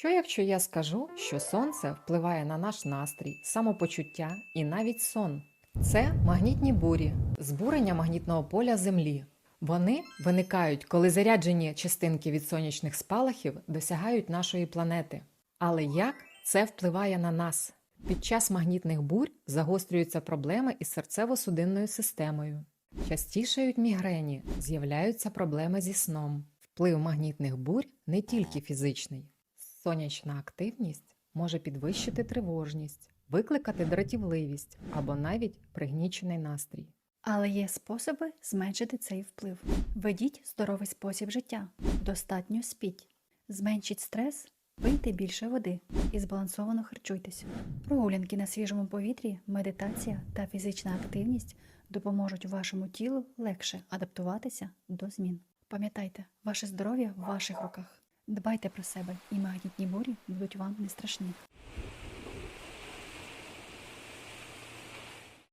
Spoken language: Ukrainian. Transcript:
Що якщо я скажу, що сонце впливає на наш настрій, самопочуття і навіть сон? Це магнітні бурі, збурення магнітного поля Землі. Вони виникають, коли заряджені частинки від сонячних спалахів досягають нашої планети. Але як це впливає на нас? Під час магнітних бурь загострюються проблеми із серцево-судинною системою. Частішають мігрені, з'являються проблеми зі сном. Вплив магнітних бурь не тільки фізичний. Сонячна активність може підвищити тривожність, викликати дратівливість або навіть пригнічений настрій. Але є способи зменшити цей вплив. Ведіть здоровий спосіб життя, достатньо спіть, зменшіть стрес, пийте більше води і збалансовано харчуйтесь. Прогулянки на свіжому повітрі, медитація та фізична активність допоможуть вашому тілу легше адаптуватися до змін. Пам'ятайте, ваше здоров'я в ваших руках. Дбайте про себе, і магнітні бурі будуть вам не страшні.